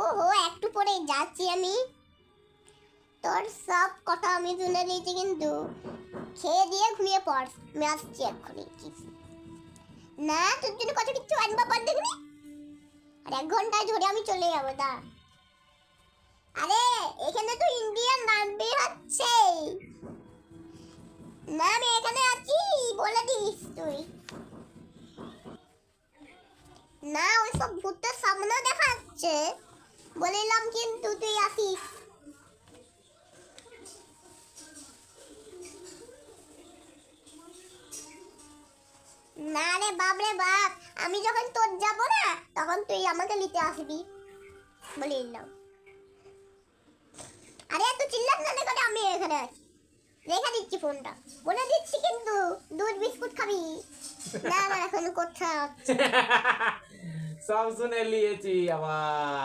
ওহো, একটু পরে যাচ্ছি আমি। তোর সব কথা আমি শুনে নিয়েছি কিন্তু। খেয়ে দিয়ে ঘুমিয়ে পড়, আমি আসছি এক্ষুনি না, তোর জন্য কত কিছু আনবা পর দেখবি। আর এক ঘন্টায় ধরে আমি চলে যাব, দা। আরে, এখানে তো ইন্ডিয়ান নামবি হচ্ছে। না, আমি এখানে আছি, বলে দিস তুই। না, ওই সব ভূতের সামনে দেখা যাচ্ছে। বলিলাম কিন্তু তুই আসিস। না রে বাপ রে বাপ, আমি যখন তোর যাব না, তখন তুই আমাকে নিতে আসবি। বলে দিলাম আরে এত চিল্লাস না করে, আমি এখানে আছি। রেখে দিচ্ছি ফোনটা। বলে দিচ্ছি কিন্তু, দুধ, বিস্কুট খাবি। না না এখন কোথাও সব শুনে নিয়েছি আবার।